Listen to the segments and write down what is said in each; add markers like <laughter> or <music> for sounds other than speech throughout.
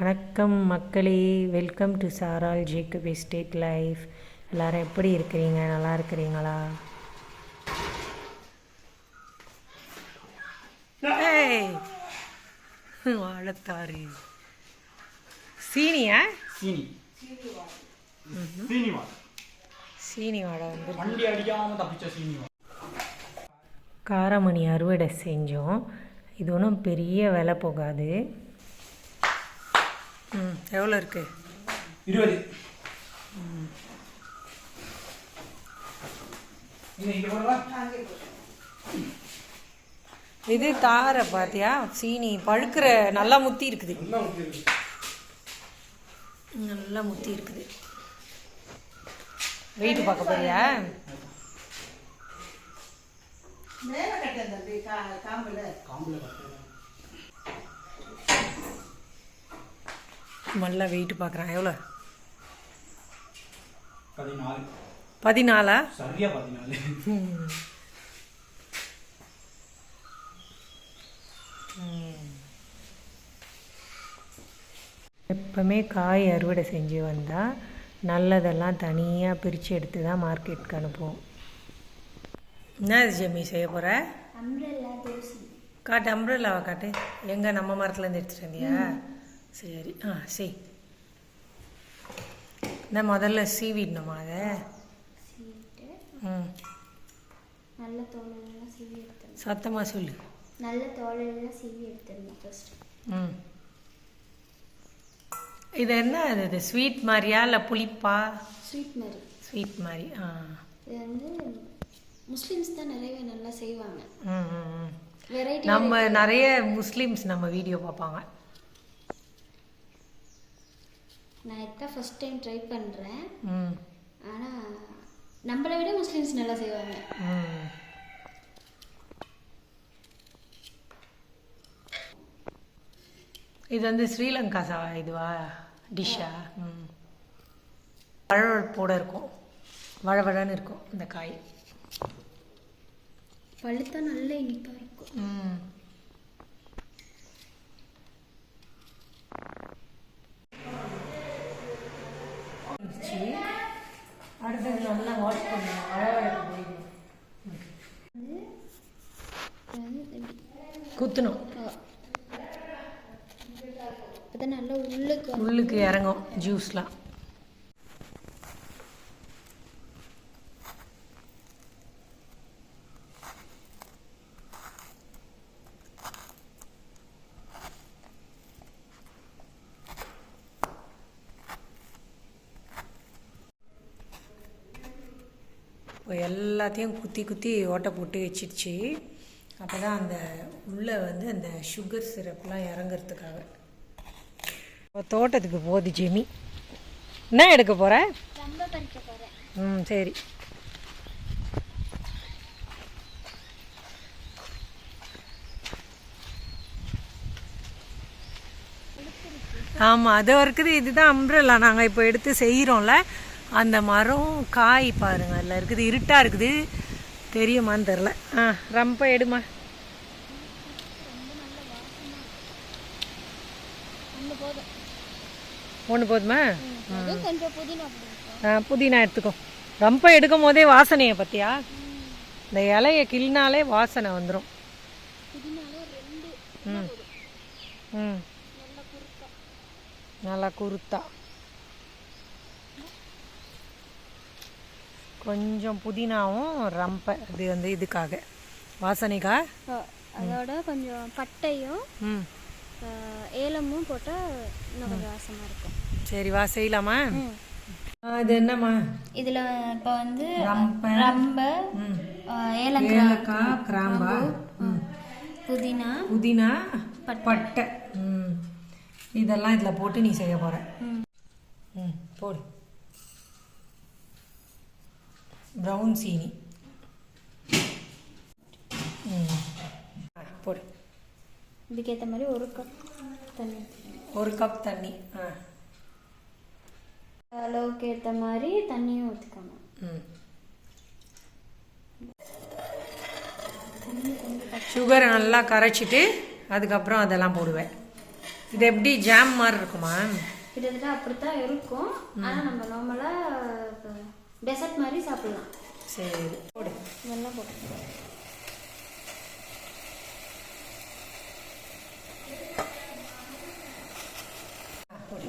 வணக்கம் மக்களே. Welcome to சாரால் ஜேக்கப் எஸ்டேட் லைஃப் எல்லாரும் எப்படி இருக்கிறீங்க? நல்லா இருக்கிறீங்களா? ஏய் வாழத்தாரு. சீனியா? சீனி. சீனி வாடை சீனி வாடை வந்து காரமணி அறுவடை செஞ்சோம். இது ஒன்றும் பெரிய விலை போகாது. ம் எவ்வளோ இருக்குது இருபது. இது இங்க போடவா? இது தாரை பாத்தியா? சீனி பழுக்கிற நல்லா முத்தி இருக்குது. நல்லா இருக்கு. முத்தி இருக்குது. வெயிட் பார்க்க போறியா? காம்புல கட்டுறேன். நல்லா வெயிட் பார்க்குறான் எவ்வளோ பதினாலு. பதினாலா? சரியா பதினாலு. எப்பவுமே காய் அறுவடை செஞ்சு வந்தால் நல்லதெல்லாம் தனியாக பிரித்து எடுத்து தான் மார்க்கெட்டுக்கு அனுப்புவோம். என்ன ஜெமி செய்ய போகிற காட்டு அம்ப்ரெல்லாவை காட்டு? எங்கே நம்ம மரத்துலேருந்து எடுத்துட்டு வந்தியா? சரி. ஆ சரி இந்த முதல்ல சீவிடணுமா அதை? ம். நல்ல தோலெல்லாம் சீவி எடுத்துடணும். சத்தமாக சொல்லு. நல்ல தோலெல்லாம் சீவி எடுத்துடணும் ஃபர்ஸ்ட் ம். இது என்ன இது இது ஸ்வீட் மாதிரியா இல்லை புளிப்பா? ஸ்வீட் மாதிரி. ஸ்வீட் மாதிரி ஆ. இது வந்து முஸ்லிம்ஸ் தான் நிறையவே நல்லா செய்வாங்க. ம் ம், ம். நம்ம நிறைய முஸ்லீம்ஸ் நம்ம வீடியோ பார்ப்பாங்க. நான் இதான் ஃபர்ஸ்ட் டைம் ட்ரை பண்ணுறேன் ம். ஆனால் நம்மளை விட முஸ்லிம்ஸ் நல்லா செய்வாங்க. ம். இது வந்து ஸ்ரீலங்கா சா இதுவா? டிஷ்ஷா? ம். வழவழப்போட இருக்கும். வழவழன்னு இருக்கும் இந்த காய். பழுத்தா நல்ல இனிப்பாக இருக்கும். ம் அடுத்தது நல்லா வாஷ் பண்ணணும் வழவழப்பு போயிடும் இது வந்து இப்படி குத்தணும் அப்பதான் நல்லா உள்ளுக்கு வந்து உள்ளுக்கு இறங்கும் ஜூஸ்லாம். இப்போ எல்லாத்தையும் குத்தி குத்தி ஓட்டை போட்டு வச்சிடுச்சு. அப்போ தான் அந்த உள்ளே வந்து அந்த சுகர் சிரப்லாம் இறங்குறதுக்காக. இப்போ தோட்டத்துக்கு போகுது ஜெமி என்ன எடுக்க போகிற போகிறேன் ம் சரி. ஆமாம் அது இருக்குது இதுதான் அம்ப்ரல்லா நாங்கள் இப்போ எடுத்து செய்கிறோம்ல அந்த மரம் காய் பாருங்க அதில் இருக்குது இருட்டாக இருக்குது. தெரியுமான்னு தெரில ஆ ரொம்ப எடுமா ஒன்று போதும் ஒன்று போதுமா? ஆ புதினா எடுத்துக்கோ. ரொம்ப எடுக்கும் போதே வாசனையை பற்றியா இந்த இலையை கிள்னாலே வாசனை வந்துடும் ம். ம். நல்லா குருத்தா. கொஞ்சம் புதினாவும் ரம்பை அது வந்து இதுக்காக. வாசனைக்கா? அதோட கொஞ்சம் பட்டையும் ம். ஏலமும் போட்டால் இன்னும் கொஞ்சம் வாசமாக இருக்கும். சரி வா செய்யலாமா? இது என்னம்மா? இதில் இப்போ வந்து ரம்பை ஏலக்காய் கிராம்பா. புதினா புதினா பட்டை. ம். இதெல்லாம் இதில் போட்டு நீ செய்ய போகிற ம். ம் போடு. ப்ரௌன் சீனி. ம். ஆ, போடு. இதுக்கேற்ற மாதிரி ஒரு கப் தண்ணி. ஒரு கப் தண்ணி. ஆ. அளவுக்கு ஏற்ற மாதிரி தண்ணியும் பச்சை சுகரை நல்லா கரைச்சிட்டு அதுக்கப்புறம் அதெல்லாம் போடுவேன். இது எப்படி ஜாம் மாதிரி இருக்குமா? கிட்டத்தட்ட அப்படித்தான் இருக்கும். ஆனா நம்ம நார்மலா டெசர்ட் மாதிரி சாப்பிடலாம். சரி. போடு. இதெல்லாம் போட்டு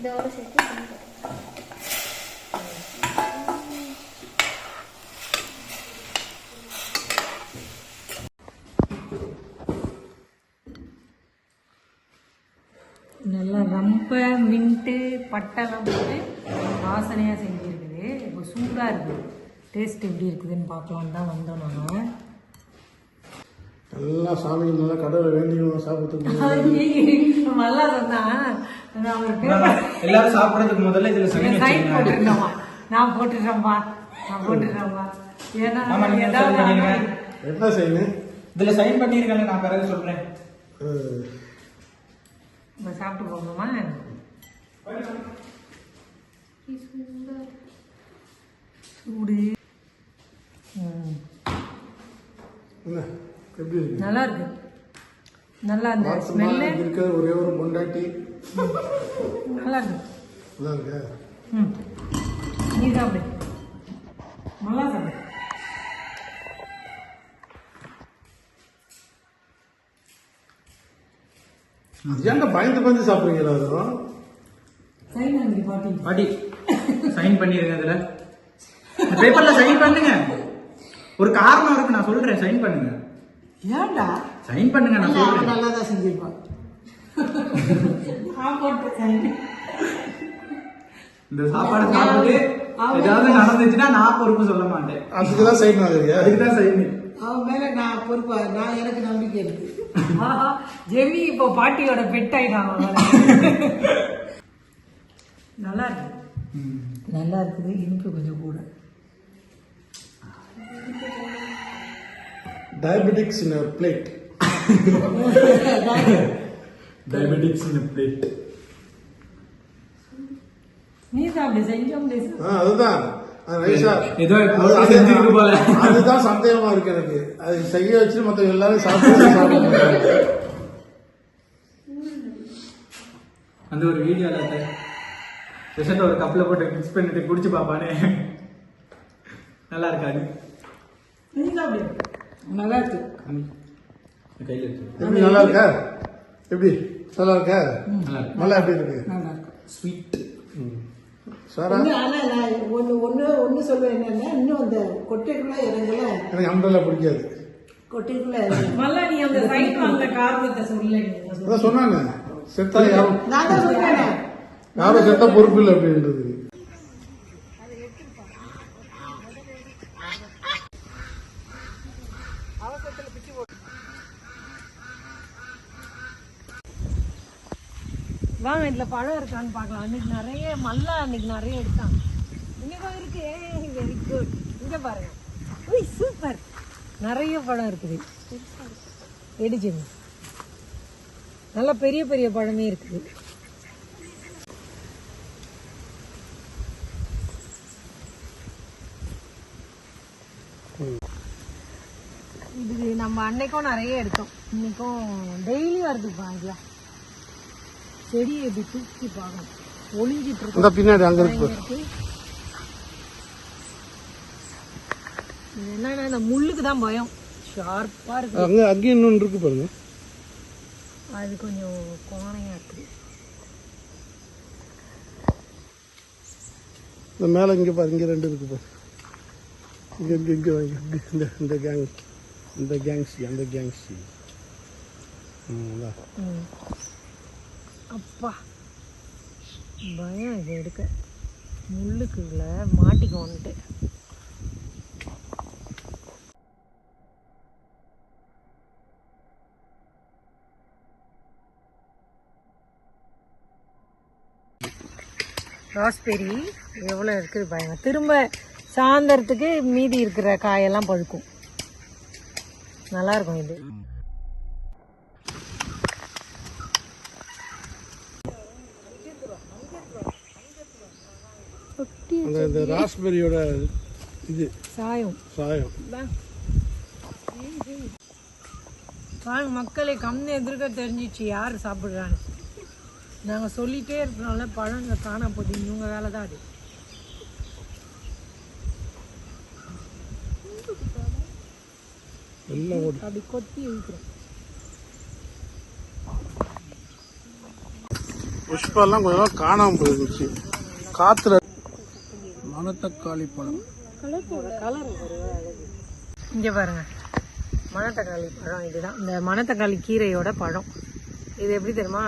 இதோட சேர்த்து. நல்லா ரொம்ப மின்ட்டு பட்டைலாம் போட்டு வாசனையாக செஞ்சுருக்குது. இப்போ சூடாக இருக்குது டேஸ்ட் எப்படி இருக்குதுன்னு பார்க்கலான்னு தான் வந்தோம் நாங்கள் எல்லாம் சாமி நல்லா கடவுளை வேண்டிக்கணும் சாப்பிட்டு நல்லா எல்லாரும் சாப்பிடறதுக்கு முதல்ல இதுல சைன் சைன் போட்டுருந்தோமா நான் போட்டுடுறேன்ப்பா நான் போட்டுடுறேன்ப்பா ஏன்னா என்ன செய்யணும் இதுல சைன் பண்ணிருக்கேன் நான் பிறகு சொல்றேன். சாப்பிட்டு போகணுமா சூடு. நல்லா இருக்கு. நல்லா அந்த ஸ்மெல்லு இருக்கிற ஒரே ஒரு பொண்டாட்டி. நல்லா இருக்கு நல்லா இருக்கா ம். நீ சாப்பிடு. நல்லா சாப்பிடு. ஏன்டா பயந்து பயந்து சாப்பிடுறீங்க எல்லாரும் சைன் பாட்டி. பாட்டி சைன் பண்ணிருங்க இந்த பேப்பர்ல சைன் பண்ணுங்க. ஒரு காரணம் இருக்கு நான் சொல்றேன் சைன் பண்ணுங்க. ஏன்டா? சைன் பண்ணுங்க நான் சொல்றேன். நல்லா தான் செஞ்சிருப்பான். இந்த சாப்பாடு சாப்பிட்டு ஏதாவது நடந்துச்சுன்னா நான் பொறுப்பு சொல்ல மாட்டேன். அதுக்கு தான் வாங்குறியா அதுக்கு தான் சைன் அவன் மேல நான் பொறுப்பா நான் எனக்கு நம்பிக்கை இருக்கு. ஆஹா ஜெமி இப்போ பாட்டியோட பெட் ஆயிட்டான் அவன். நல்லா இருக்கு. நல்லா இருக்குது இனிப்பு கொஞ்சம் கூட. Diabetics in plate diabetics in plate நீ சாப்பிடு செஞ்சோம் நீ சாப்பிடு. ஆ அதுதான் ஏதோ செஞ்சிருக்கு போல. அதுதான் சந்தேகமா இருக்கு எனக்கு அது செய்ய வச்சு மத்த எல்லாரும் சாப்பிட்டு அந்த ஒரு வீடியோல ரிசல்ட் ஒரு கப்ல போட்டு மிக்ஸ் பண்ணிட்டு குடிச்சு பாப்பானே நல்லா இருக்காது நல்லா இருக்கு கையில இருக்கு எப்படி நல்லா இருக்கா எப்படி? நல்லா இருக்கா? நல்லா எப்படி இருக்கு? நல்லா இருக்கு. ஸ்வீட் ஒண்ணு ஒண்ணு ஒண்ணு சொல்லுவேன் என்னன்னா இன்னும் அந்த கொட்டைக்குள்ள இறங்கல. எனக்கு அம்பரலா பிடிக்காது. கொட்டைக்குள்ள மல்ல நீ அந்த காரணத்தை சொல்ல. அதான் சொன்னாங்க. செத்தா யாரும் நான் தான் சொல்றேன். யாரும் செத்தா பொறுப்பு இல்லை அப்படின்றது. வாங்க இதுல பழம் இருக்கான்னு பார்க்கலாம். அன்னைக்கு நிறைய மல்லா அன்னைக்கு நிறைய எடுத்தான் இன்னைக்கும் இருக்கு. வெரி குட் இங்க பாருங்க. ஓய் சூப்பர் நிறைய பழம் இருக்குது. எடுச்சுங்க நல்லா பெரிய பெரிய பழமே இருக்குது. இது நம்ம அன்னைக்கும் நிறைய எடுத்தோம். இன்னைக்கும் டெய்லி வருது பாருங்களா செடியை இப்படி தூக்கி பார்க்கணும் ஒளிஞ்சிட்டு இருக்கும் பின்னாடி அங்க இருக்கு. இருக்கு. என்னன்னா இந்த முள்ளுக்கு தான் பயம். ஷார்ப்பா இருக்கு. அங்க அங்கேயும் இன்னொன்று இருக்கு பாருங்க. அது கொஞ்சம் கோணையா இருக்குது இந்த மேல இங்க பாரு இங்க ரெண்டு இருக்கு பாரு. இங்க இங்க இங்க இங்க இந்த இந்த கேங் இந்த கேங்ஸ் அந்த கேங்ஸ் ம். அப்பா. பயம் இது எடுக்க. முள்ளுக்குள்ள மாட்டிக்க வந்துட்டு. ராஸ்பெரி எவ்வளோ இருக்குது பாருங்க. திரும்ப சாயந்தரத்துக்கு மீதி இருக்கிற காயெல்லாம் பழுக்கும். நல்லா இருக்கும் இது. அந்த இந்த ராஸ்பெரியோட இது. சாயம். சாயம். வாங்க மக்களே கம்னு எதிர்க்க தெரிஞ்சிச்சு யார் சாப்பிட்றான்னு. நாங்கள் சொல்லிட்டே இருக்கிறோம்ல பழங்க காண போகுது இவங்க வேலை தான் அது. அப்படி கொத்தி இழுக்கிறோம். புஷ்பெல்லாம் கொஞ்ச நாள் காணாமல் போயிருந்துச்சு. காத்துல மணத்தக்காளி பழம். இங்கே பாருங்க. மணத்தக்காளி பழம் இதுதான். இந்த மணத்தக்காளி கீரையோட பழம். இது எப்படி தெரியுமா?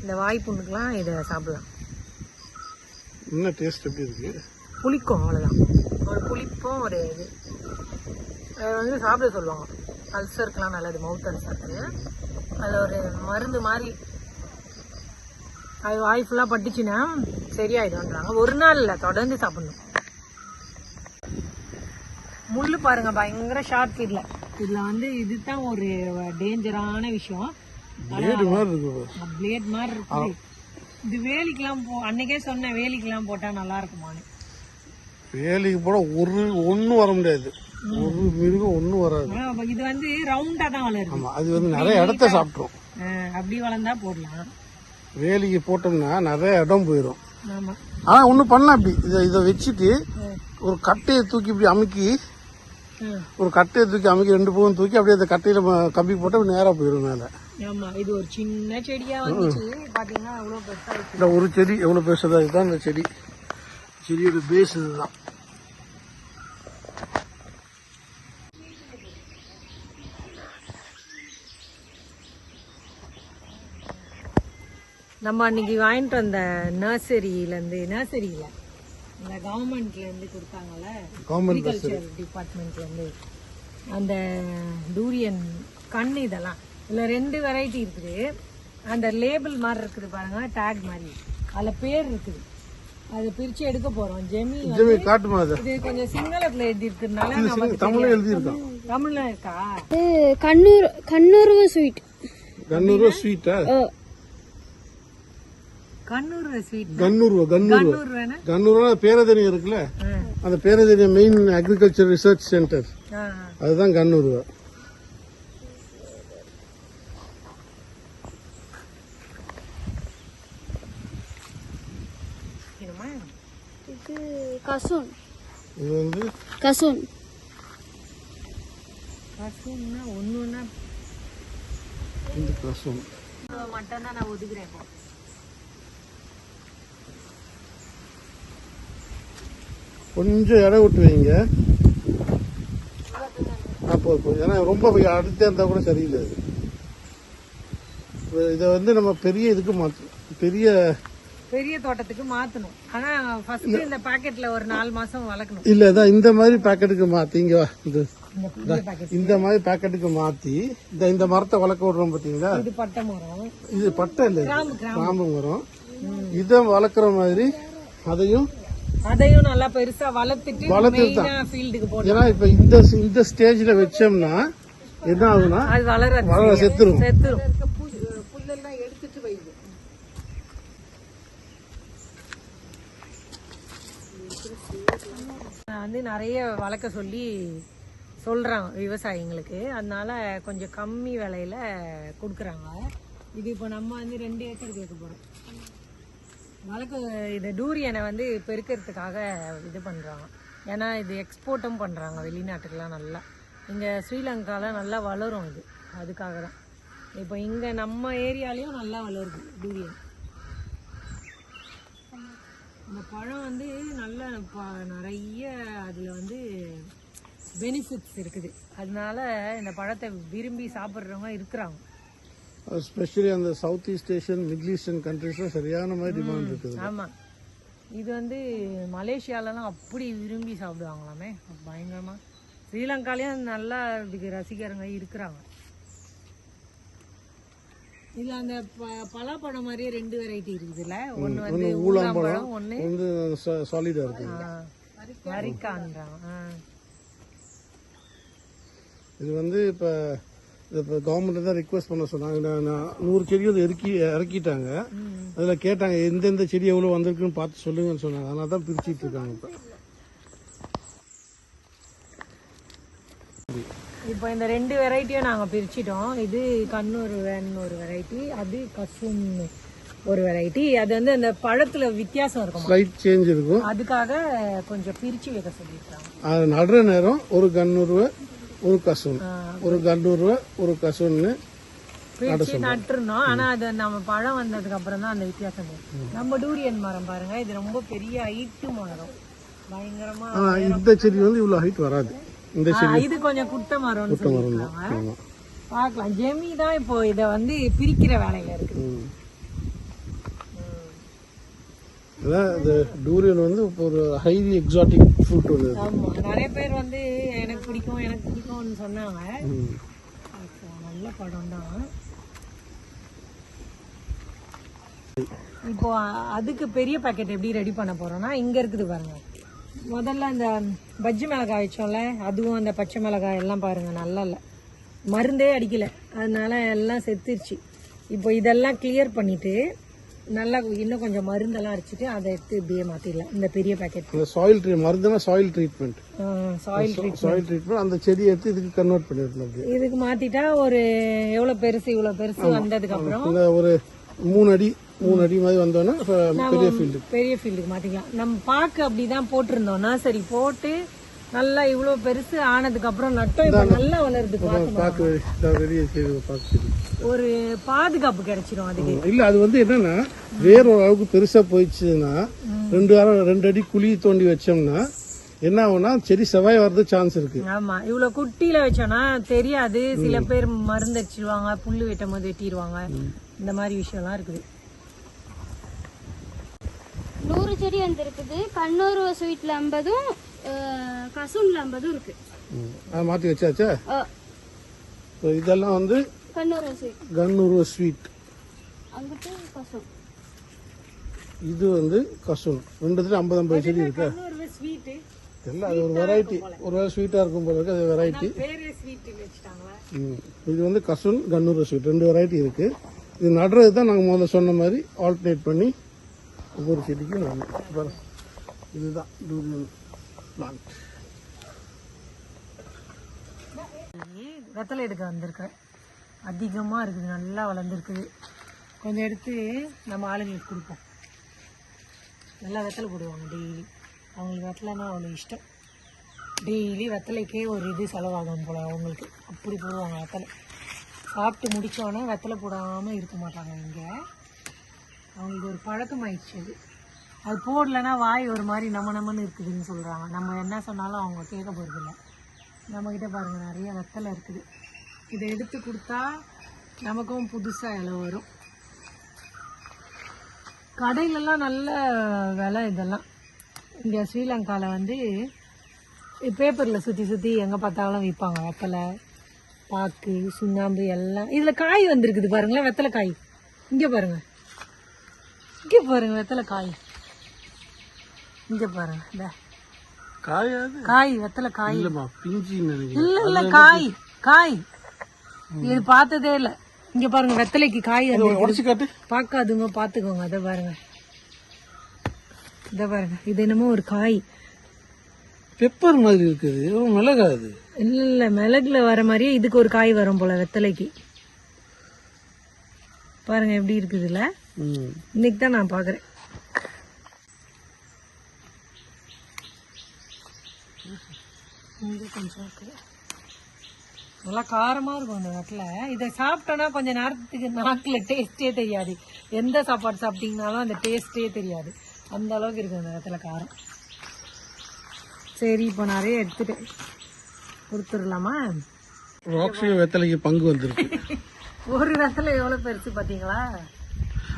இந்த வாய் புண்ணுக்கெலாம் இதை சாப்பிடலாம். என்ன டேஸ்ட் எப்படி இருக்கு? புளிக்கும் அவ்வளோதான் ஒரு புளிப்பும் ஒரு இது. அதை வந்து சாப்பிட சொல்லுவாங்க. அல்சருக்குலாம் நல்லது மவுத் அல்சருக்கு அதில் ஒரு மருந்து மாதிரி. அது வாய் ஃபுல்லாக பட்டுச்சுன்னா சரியாயிடும்ன்றாங்க. ஒரு நாள் இல்லை தொடர்ந்து சாப்பிடணும். முள்ளு பாருங்க பயங்கர ஷார்ப் இதில் இதில் வந்து இதுதான் ஒரு டேஞ்சரான விஷயம். பிளேடு மாதிரி இருக்கு இது வேலிக்கெல்லாம் போ அன்னைக்கே சொன்னேன் வேலிக்கெல்லாம் போட்டால் நல்லா இருக்குமான்னு. வேலைக்கு போட ஒரு ஒன்றும் வர முடியாது. ஒரு மிருகம் ஒன்றும் வராது. இது வந்து ரவுண்டா தான் வளருது. ஆமா அது வந்து நிறைய இடத்த சாப்பிட்ரும் அப்படி வளர்ந்தா போடலாம். வேலிக்கு போட்டோம்னா நிறைய இடம் போயிடும் ஆனா ஒண்ணு பண்ணலாம் அப்படி இதை இதை வச்சுட்டு ஒரு கட்டையை தூக்கி இப்படி அமுக்கி. ஒரு கட்டையை தூக்கி அமுக்கி ரெண்டு பூவும் தூக்கி அப்படியே அந்த கட்டையில கம்பி போட்டு நேரா போயிடும் மேல. இது ஒரு சின்ன செடியா வந்துச்சு. பாத்தீங்கன்னா அவ்வளவு பெருசா இருக்கு இந்த ஒரு செடி எவ்வளவு பெருசதா இதுதான் இந்த செடி. செடியோட பேஸ் இதுதான். நம்ம அன்னைக்கு வாங்கிட்டு வந்த நர்சரியில இருந்து நர்சரியில இந்த கவர்மெண்ட்ல இருந்து கொடுத்தாங்கல்ல அக்ரிகல்ச்சர் டிபார்ட்மெண்ட்ல இருந்து. அந்த டூரியன் கண் இதெல்லாம் இதுல ரெண்டு வெரைட்டி இருக்குது. அந்த லேபிள் மாதிரி இருக்குது பாருங்க டேக் மாதிரி. அதுல பேர் இருக்குது. அதை பிரிச்சு எடுக்க போறோம். ஜெமி காட்டுமா அது இது கொஞ்சம் சிங்களத்துல எழுதி இருக்கிறதுனால நமக்கு தமிழ்ல எழுதியிருக்கான். தமிழ்ல இருக்கா? இது கண்ணூர் கண்ணூர்வ ஸ்வீட் கண்ணூர்வா ஸ்வீட்டா கண்ணூர் ஸ்வீட் கண்ணூர் இருக்குல்ல? அந்த Peradeniya main agriculture research centre ஆ, அதுதான் கண்ணூர்வா. வேணுமா? இது கசூன். இது வந்து கசூன். இந்த தான் நான் ஒதுக்குறேன் இப்போ. கொஞ்சம் இடம் விட்டு வைங்க. அப்போ ஏன்னா ரொம்ப அடுத்தே இருந்தால் கூட சரியில்லை இதை வந்து நம்ம பெரிய இதுக்கு மாற்றணும் பெரிய பெரிய தோட்டத்துக்கு மாத்தணும். ஆனா ஃபர்ஸ்ட் இந்த பாக்கெட்ல ஒரு நாலு மாசம் வளர்க்கணும். இல்லை அதான் இந்த மாதிரி பேக்கெட்டுக்கு மாற்றி இங்கே இந்த இந்த மாதிரி பேக்கெட்டுக்கு மாற்றி இந்த இந்த மரத்தை வளர்க்க விடுறோம் பார்த்தீங்களா இது பட்டை மரம். இது பட்டை இல்லை கிராம்பு மரம். இதை வளர்க்குற மாதிரி அதையும் அதையும் நல்லா பெருசா வளர்த்துட்டு வளர்த்துட்டு தான். மெயினா ஃபீல்டுக்கு போடணும். ஏன்னா இப்போ இந்த இந்த ஸ்டேஜில் வச்சோம்னா என்ன ஆகுனா அது வளராது. வளர செத்துரும். செத்துரும். புல்லெல்லாம் எடுத்துட்டு வைங்க நான் வந்து நிறைய வளர்க்க சொல்லி சொல்றாங்க விவசாயிங்களுக்கு. அதனால கொஞ்சம் கம்மி விலையில கொடுக்குறாங்க. இது இப்போ நம்ம வந்து ரெண்டு ஏக்கர் கேட்க போறோம். வளர்க்க இது டூரியனை வந்து பெருக்கிறதுக்காக இது பண்ணுறாங்க ஏன்னா இது எக்ஸ்போர்ட்டும் பண்ணுறாங்க வெளிநாட்டுக்கெல்லாம் நல்லா. இங்கே ஸ்ரீலங்காவில் நல்லா வளரும் இது. அதுக்காக தான் இப்போ இங்கே நம்ம ஏரியாலையும் நல்லா வளருது டூரியன் இந்த பழம் வந்து நல்ல ப- நிறைய அதில் வந்து பெனிஃபிட்ஸ் இருக்குது. அதனால இந்த பழத்தை விரும்பி சாப்பிட்றவங்க இருக்கிறாங்க. ஸ்பெஷலி அந்த south east Asian middle eastern கண்ட்ரீஸ்ல சரியான மாதிரி டிமாண்ட் இருக்குது. ஆமாம் இது வந்து மலேசியாலலாம் அப்படி விரும்பி சாப்பிடுவாங்களாமே. பயங்கரமாக ஸ்ரீலங்காலையும் நல்லா இதுக்கு ரசிகருங்க இருக்கிறாங்க. இதில் அந்த ப பலாப்பழம் மாதிரியே ரெண்டு வெரைட்டி இருக்குதுல்ல. ஒன்று வந்து ஊலாம்பழம் ஒன்று வந்து சாலிடா இருக்கு வரிக்கான்றாங்க இது வந்து இப்போ இப்போ கவர்மெண்ட் தான் ரிக்வஸ்ட் பண்ண சொன்னாங்க. நான் நூறு செடி வந்து இறக்கி இறக்கிட்டாங்க. அதில் கேட்டாங்க எந்தெந்த செடி எவ்வளோ வந்திருக்குன்னு பார்த்து சொல்லுங்கன்னு சொன்னாங்க. அதனால தான் பிரிச்சுட்டு இருக்காங்க இப்போ. இப்போ இந்த ரெண்டு வெரைட்டியும் நாங்கள் பிரிச்சிட்டோம். இது கண்ணூர் வேன்னு ஒரு வெரைட்டி அது கசுன்னு ஒரு வெரைட்டி அது வந்து அந்த பழத்துல வித்தியாசம் இருக்கும்? ஸ்லைட் சேஞ்ச் இருக்கும். அதுக்காக கொஞ்சம் பிரிச்சு வைக்க சொல்லியிருக்காங்க. அது நடுற நேரம் ஒரு கண்ணுருவ ஒரு கசூன். ஒரு கண்ணுருவ ஒரு கசூன்னு பிரிச்சு நட்டுருந்தோம் ஆனா அது நம்ம பழம் வந்ததுக்கு அப்புறம் தான் அந்த வித்தியாசம். நம்ம டூரியன் மரம் பாருங்க. இது ரொம்ப பெரிய ஹைட்டு மரம். பயங்கரமா இந்த செடி வந்து இவ்வளவு ஹைட் வராது. இந்த ஆ, செடி இது கொஞ்சம் குட்ட ஆமா. பார்க்கலாம். ஜெமி தான் இப்போ இத வந்து பிரிக்கிற வேலையில இருக்கு ம். அதான் இந்த டூரியன் வந்து ஒரு ஹைலி எக்ஸாட்டிக் ஃப்ரூட் ஒன்று இருக்கு. ஆமா நிறைய பேர் வந்து எனக்கு பிடிக்கும் எனக்கு பிடிக்கும்னு சொன்னாங்க. நல்ல படம் தான். இப்போ அதுக்கு பெரிய பாக்கெட் எப்படி ரெடி பண்ண போறோம்னா இங்க இருக்குது பாருங்க. முதல்ல இந்த பஜ்ஜி மிளகாய் வச்சோம்ல அதுவும் அந்த பச்சை மிளகாய் எல்லாம் பாருங்க நல்லா இல்லை. மருந்தே அடிக்கல. அதனால எல்லாம் செத்துருச்சு. இப்போ இதெல்லாம் கிளியர் பண்ணிட்டு நல்லா இன்னும் கொஞ்சம் மருந்தெல்லாம் அடிச்சிட்டு அதை எடுத்து இப்படியே மாத்திடலாம். இந்த பெரிய பாக்கெட் இந்த soil tree மருந்துனா soil treatment soil treat soil treatment அந்த செடியை எடுத்து இதுக்கு கன்வெர்ட் பண்ணிடணும் இதுக்கு மாத்திட்டா ஒரு எவ்வளவு பெருசு இவ்வளவு பெருசு வந்ததுக்கு அப்புறம் இந்த ஒரு மூணு அடி மூணு அடி மாதிரி வந்தோன்னா பெரிய ஃபீல்டு பெரிய ஃபீல்டுக்கு மாத்திக்கலாம். நம்ம பாக்கு அப்படிதான் போட்டிருந்தோம்னா சரி போட்டு நல்லா இவ்வளவு பெருசு ஆனதுக்கு அப்புறம் நட்டோம் இப்ப நல்லா வளருது பாக்கு வெளியே செடி. ஒரு பாதுகாப்பு கிடைச்சிரும் அதுக்கு. இல்ல அது வந்து என்னன்னா வேர் அளவுக்கு பெருசா போயிடுச்சுன்னா ரெண்டு வாரம் ரெண்டு அடி குழி தோண்டி வச்சோம்னா என்ன ஆகும்னா செடி செவ்வாய் வர்றது சான்ஸ் இருக்கு. ஆமா. இவ்வளவு குட்டியில வச்சோம்னா தெரியாது. சில பேர் மருந்து அடிச்சிருவாங்க புல்லு வெட்டும் போது வெட்டிடுவாங்க இந்த மாதிரி விஷயம்லாம் இருக்குது. நூறு செடி வந்துருக்குது. கண்ணூர் ஸ்வீட்ல ஐம்பதும் கசூன்ல ஐம்பதும் இருக்கு. ம். அதை மாத்தி வச்சாச்சா? இதெல்லாம் வந்து கண்ணூர் ஸ்வீட் இது வந்து கசூன் ரெண்டுத்துல ஐம்பது ஐம்பது செடி இருக்கா? ஸ்வீட் எல்லாம் அது ஒரு வெரைட்டி ஒரு வேளை ஸ்வீட்டா இருக்கும் போல இருக்கு அது வெரைட்டி பேரே ஸ்வீட் வச்சுட்டாங்களா. இது வந்து கசூன் கண்ணூர் ஸ்வீட் ரெண்டு வெரைட்டி இருக்கு. இது நடுறது தான் நாங்கள் முதல்ல சொன்ன மாதிரி ஆல்டர்னேட் பண்ணி ஒவ்வொரு செடிக்கும் பாருங்க. இதுதான் டூரியன் பிளான்ட் வெத்தலை எடுக்க வந்திருக்கேன் அதிகமாக இருக்குது நல்லா வளர்ந்துருக்குது. கொஞ்சம் எடுத்து நம்ம ஆளுங்களுக்கு கொடுப்போம். நல்லா வெத்தலை போடுவாங்க டெய்லி அவங்களுக்கு வெத்தலைன்னா அவ்வளோ இஷ்டம். டெய்லி வெத்தலைக்கே ஒரு இது செலவாகும் போல் அவங்களுக்கு. அப்படி போடுவாங்க வெத்தலை. சாப்பிட்டு முடித்தோடனே வெத்தலை போடாமல் இருக்க மாட்டாங்க இங்கே. அவங்களுக்கு ஒரு பழக்கமாயிடுச்சு அது. அது போடலைன்னா வாய் ஒரு மாதிரி நம்ம நம்மன்னு இருக்குதுன்னு சொல்கிறாங்க நம்ம என்ன சொன்னாலும் அவங்க கேட்க போகிறதில்ல நம்மக்கிட்ட பாருங்கள் நிறைய வெத்தலை இருக்குது. இதை எடுத்து கொடுத்தா நமக்கும் புதுசாக இலை வரும். கடையிலலாம் நல்ல விலை இதெல்லாம். இங்கே ஸ்ரீலங்காவில் வந்து பேப்பரில் சுற்றி சுற்றி எங்கே பார்த்தாலும் விற்பாங்க வெத்தலை பாக்கு சுண்ணாம்பு எல்லாம். இதில் காய் வந்திருக்குது பாருங்களேன் வெத்தலை காய். இங்கே பாருங்க. இங்கே பாருங்க வெத்தலை காய். இங்கே பாருங்க இந்த. காயாது காய் வெத்தலை காய். இல்லைம்மா நினைக்கிறேன். இல்ல இல்ல காய் காய். இது பார்த்ததே இல்ல. இங்க பாருங்க வெத்தலைக்கு காய் உடச்சு காட்டு. பார்க்காதுங்க பாத்துக்கோங்க அதை பாருங்க. இத பாருங்க இது என்னமோ ஒரு காய். பெப்பர் மாதிரி இருக்குது இது. மிளகாது இல்ல இல்ல மிளகுல வர மாதிரியே இதுக்கு ஒரு காய் வரும் போல வெத்தலைக்கு. பாருங்க எப்படி இருக்குதுல்ல இன்னைக்கு தான் நான் பாக்குறேன் கொஞ்சம். நல்லா காரமா இருக்கும் அந்த வெட்டில இதை சாப்பிட்டோன்னா கொஞ்ச நேரத்துக்கு நாக்குல டேஸ்டே தெரியாது. எந்த சாப்பாடு சாப்பிட்டீங்கனாலும் அந்த டேஸ்டே தெரியாது. அந்த அளவுக்கு இருக்கும் அந்த வெத்தலை காரம். சரி இப்போ நிறைய எடுத்துட்டேன் கொடுத்துடலாமா? ராக்ஸியும் வெத்தலைக்கு பங்கு வந்திருக்கு. <laughs> ஒரு வெத்தலை எவ்வளவு பெருசு பாத்தீங்களா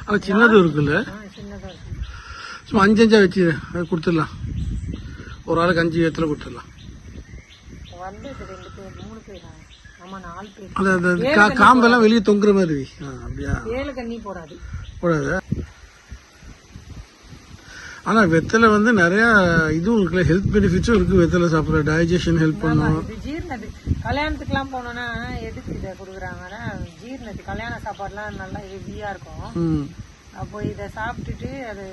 அது சின்னதும் இருக்குல்ல. ஆ, சின்னதா இருக்கு. சும்மா அஞ்சு அஞ்சா வச்சு அது கொடுத்துடலாம். ஒரு ஆளுக்கு அஞ்சு வெத்தலை கொடுத்துடலாம். வந்து இது ரெண்டு பேர் மூணு பேரா ஆமா நாலு பேர் அது அந்த காம்பெல்லாம் வெளியே தொங்குற மாதிரி அப்படியா? ஏழு கண்ணி போடாது. கூடாது ஆனா வெத்தலை வந்து நிறைய இதுவும் இருக்குல்ல ஹெல்த் பெனிஃபிட்ஸும் இருக்கு வெத்தலை சாப்பிட்ற டைஜஷன் ஹெல்ப் பண்ணும். ஜீரணது கல்யாணத்துக்குலாம் போனோம்னா எதுக்கு இதை கொடுக்குறாங்கன்னா ஜீரணத்து கல்யாண சாப்பாடுலாம் நல்லா ஹெவியா இருக்கும். அப்போ இதை சாப்பிட்டுட்டு அது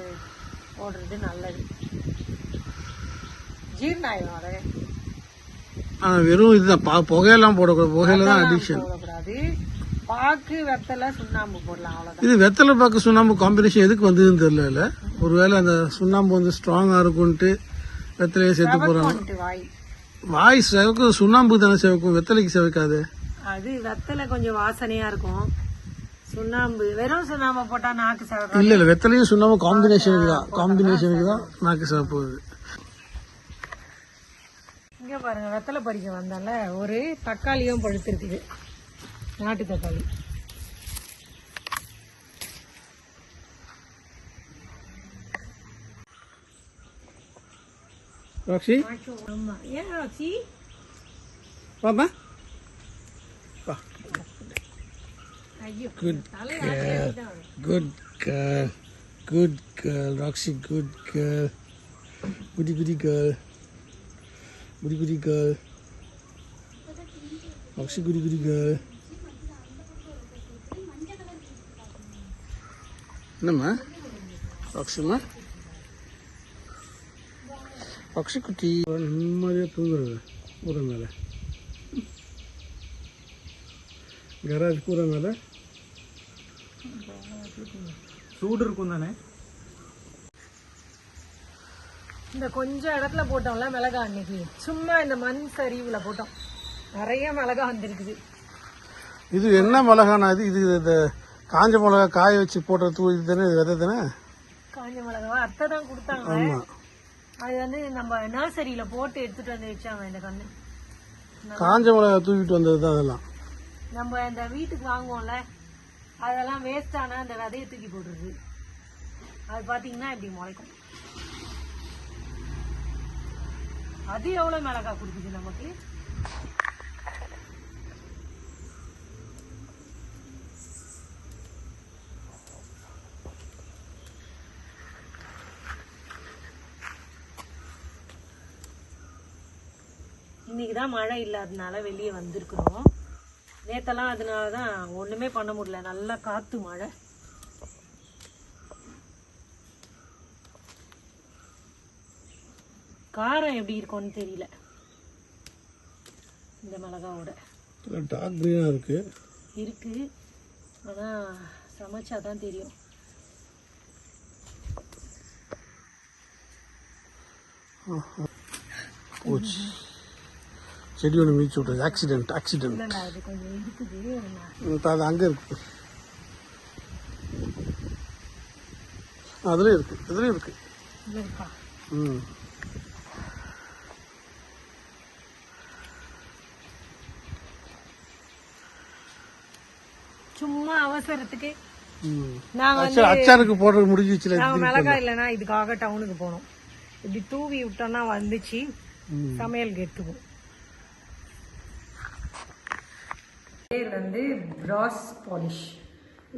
போடுறது நல்லது. ஜீரணம் ஆயிடும் அதை வெறும் இதுதான். புகையெல்லாம் போடக்கூடாது. புகையில தான் அடிக்ஷன் பாக்கு வெத்தலை சுண்ணாம்பு போடலாம் அவ்வளோதான் இது வெத்தலை பாக்கு சுண்ணாம்பு காம்பினேஷன் எதுக்கு வந்ததுன்னு தெரியல ஒருவேளை அந்த சுண்ணாம்பு வந்து ஸ்ட்ராங்கா இருக்கும்ட்டு வெத்தலையை சேர்த்து போறாங்க வந்துட்டு வாய். செவக்கும் சுண்ணாம்பு தானே செவக்கும்? வெத்தலைக்கு செவக்காது. அது வெத்தலை கொஞ்சம் வாசனையா இருக்கும். சுண்ணாம்பு வெறும் சுண்ணாம்பு போட்டா நாக்கு சவரம் இல்ல இல்ல வெத்தலையும் சுண்ணாம்பு காம்பினேஷனுக்கு தான். காம்பினேஷனுக்கு தான் நாக்கு சிவப்பு இங்க பாருங்க வெத்தலை பறிக்க வந்தால ஒரு தக்காளியும் பழுத்திருக்குது. நாட்டு தக்காளி. ராக்ஷி? ஏன் பாப்பா ஐயோ good good girl good girl Rakshi. Good girl குடி குடி கேர்ள் குடி குடி கேர்ள் ராக்ஷி குடி குடி கேர்ள் என்னம்மா ராக்ஷிம்மா ராக்ஷி குட்டி நிம்மதியாக தூங்குறது கூரை மேலே கராஜ் கூரை மேலே சூடு இருக்கும் தானே இந்த கொஞ்சம் இடத்துல போட்டோம்ல மிளகா அன்னைக்கு. சும்மா இந்த மண் சரிவுல போட்டோம். நிறைய மிளகா வந்திருக்குது. இது என்ன மிளகானா இது? இது இந்த காஞ்ச மிளகா காய வச்சு போடுற தூள் இது தானே? விதை தானே? காஞ்ச மிளகாவா? அத்தை தான் கொடுத்தாங்க. அது வந்து நம்ம நர்சரியில போட்டு எடுத்துட்டு வந்து வச்சாங்க இந்த கண்ணு. காஞ்ச மிளகா தூக்கிட்டு வந்தது தான் அதெல்லாம். நம்ம இந்த வீட்டுக்கு வாங்குவோம்ல அதெல்லாம் வேஸ்ட் ஆனா அந்த விதையை தூக்கி போட்டுருது. அது பாத்தீங்கன்னா இப்படி முளைக்கும். அது எவ்வளவு மிளகா கொடுக்குது நமக்கு? இன்னைக்கு தான் மழை இல்லாதனால வெளியே வந்திருக்கிறோம். நேத்தெல்லாம் அதனால தான் ஒண்ணுமே பண்ண முடியல. நல்லா காத்து மழை. காரம் எப்படி இருக்கும்னு தெரியல. இந்த மிளகாவோட. டார்க் க்ரீனாக இருக்கு. இருக்கு. ஆனா சமைச்சா தான் தெரியும். போச்சு செடி ஒன்று மீச்சு விட்றது ஆக்சிடென்ட் ஆக்சிடென்ட் அது கொஞ்சம் இருக்குது. அது அங்கே இருக்கு. அதுலேயும் இருக்கு. இதுலேயும் இருக்கு. உள்ள இருக்கா? ம் சும்மா அவசரத்துக்கு நாங்க வந்து சரி அச்சாருக்கு போடுறது முடிஞ்சிச்சுல நாங்க மிளகாய் இல்லைன்னா இதுக்காக டவுனுக்கு போனோம் இப்படி தூவி விட்டோம்னா வந்துச்சு. சமையலுக்கு எடுத்துக்கும் பேர் வந்து பிராஸ் பாலிஷ்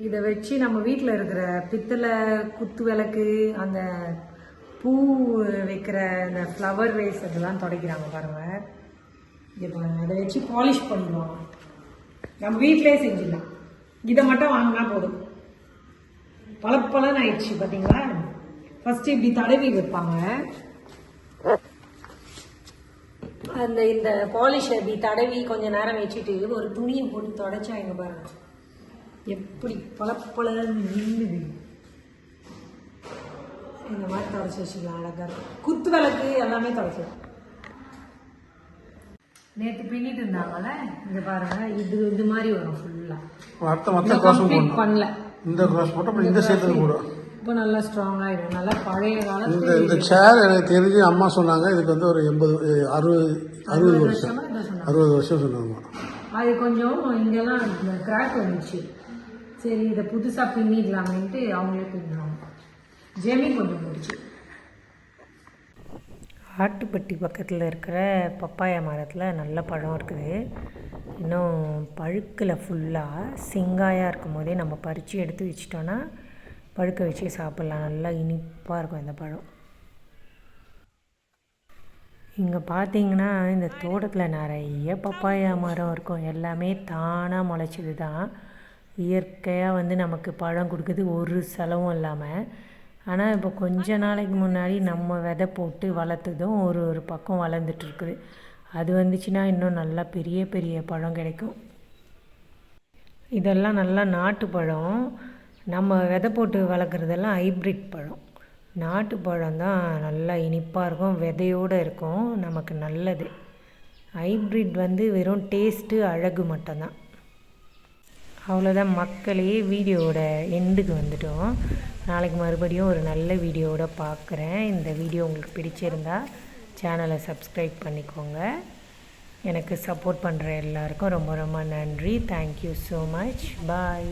இதை வச்சு நம்ம வீட்டில் இருக்கிற பித்தளை குத்து விளக்கு அந்த பூ வைக்கிற அந்த ஃப்ளவர் வேஸ் இதெல்லாம் துடைக்கிறாங்க பாருங்க. அதை வச்சு பாலிஷ் பண்ணிடுவாங்க நம்ம வீட்டிலே செஞ்சிடலாம். இதை மட்டும் வாங்கினா போதும். பளப்பளன்னு ஆயிடுச்சு பார்த்தீங்களா ஃபர்ஸ்ட் இப்படி தடவி வைப்பாங்க. அந்த இந்த பாலிஷ் இப்படி தடவி கொஞ்ச நேரம் வச்சுட்டு ஒரு துணியை போட்டு தொடச்சா எங்க பாருங்க. எப்படி பளப்பளன்னு நின்னுது. இந்த மாதிரி தொடச்சி வச்சுக்கலாம் அழகாக இருக்கும். குத்து விளக்கு எல்லாமே தொடச்சிடும் நேத்து பின்னிட்டு இருந்தாங்கல்ல? இங்க பாருங்க இது இது மாதிரி வரும் ஃபுல்லா அடுத்த மற்ற கிளாஸும் கம்ப்ளீட் பண்ணல. இந்த கிளாஸ் போட்டு அப்புறம் இந்த சேர்த்து போடும் இப்போ நல்லா ஸ்ட்ராங் ஆயிடும். நல்லா பழைய காலத்து இந்த இந்த சேர் எனக்கு தெரிஞ்சு அம்மா சொன்னாங்க இதுக்கு வந்து ஒரு எண்பது அறுபது அறுபது வருஷம் அறுபது வருஷம் சொன்னாங்க அது கொஞ்சம் இங்கெல்லாம் கிராக் வந்துச்சு. சரி இதை புதுசாக பின்னிடலாமேன்ட்டு அவங்களே பின்னுவாங்க ஜெமி கொஞ்சம் முடிச்சு ஆட்டுப்பட்டி பக்கத்தில் இருக்கிற பப்பாயா மரத்தில் நல்ல பழம் இருக்குது. இன்னும் பழுக்கில் ஃபுல்லாக சிங்காயாக இருக்கும் போதே நம்ம பறித்து எடுத்து வச்சிட்டோன்னா பழுக்க வச்சு சாப்பிட்லாம். நல்லா இனிப்பாக இருக்கும் இந்த பழம். இங்கே பார்த்தீங்கன்னா இந்த தோட்டத்தில் நிறைய பப்பாயா மரம் இருக்கும். எல்லாமே தானாக முளைச்சது தான் இயற்கையாக வந்து நமக்கு பழம் கொடுக்குது. ஒரு செலவும் இல்லாமல் ஆனால் இப்போ கொஞ்ச நாளைக்கு முன்னாடி நம்ம விதை போட்டு வளர்த்ததும் ஒரு ஒரு பக்கம் வளர்ந்துட்டுருக்குது அது வந்துச்சுன்னா இன்னும் நல்லா பெரிய பெரிய பழம் கிடைக்கும். இதெல்லாம் நல்லா நாட்டு பழம். நம்ம விதை போட்டு வளர்க்குறதெல்லாம் ஹைப்ரிட் பழம். நாட்டு பழம் தான் நல்லா இனிப்பாக இருக்கும் விதையோடு இருக்கும் நமக்கு நல்லது. ஹைப்ரிட் வந்து வெறும் டேஸ்ட்டு அழகு மட்டும்தான். அவ்வளோதான் மக்களே வீடியோவோட எண்டுக்கு வந்துட்டோம். நாளைக்கு மறுபடியும் ஒரு நல்ல வீடியோவோட பார்க்குறேன். இந்த வீடியோ உங்களுக்கு பிடிச்சிருந்தா சேனலை சப்ஸ்கிரைப் பண்ணிக்கோங்க. எனக்கு சப்போர்ட் பண்ணுற எல்லாருக்கும் ரொம்ப ரொம்ப நன்றி. Thank you so much bye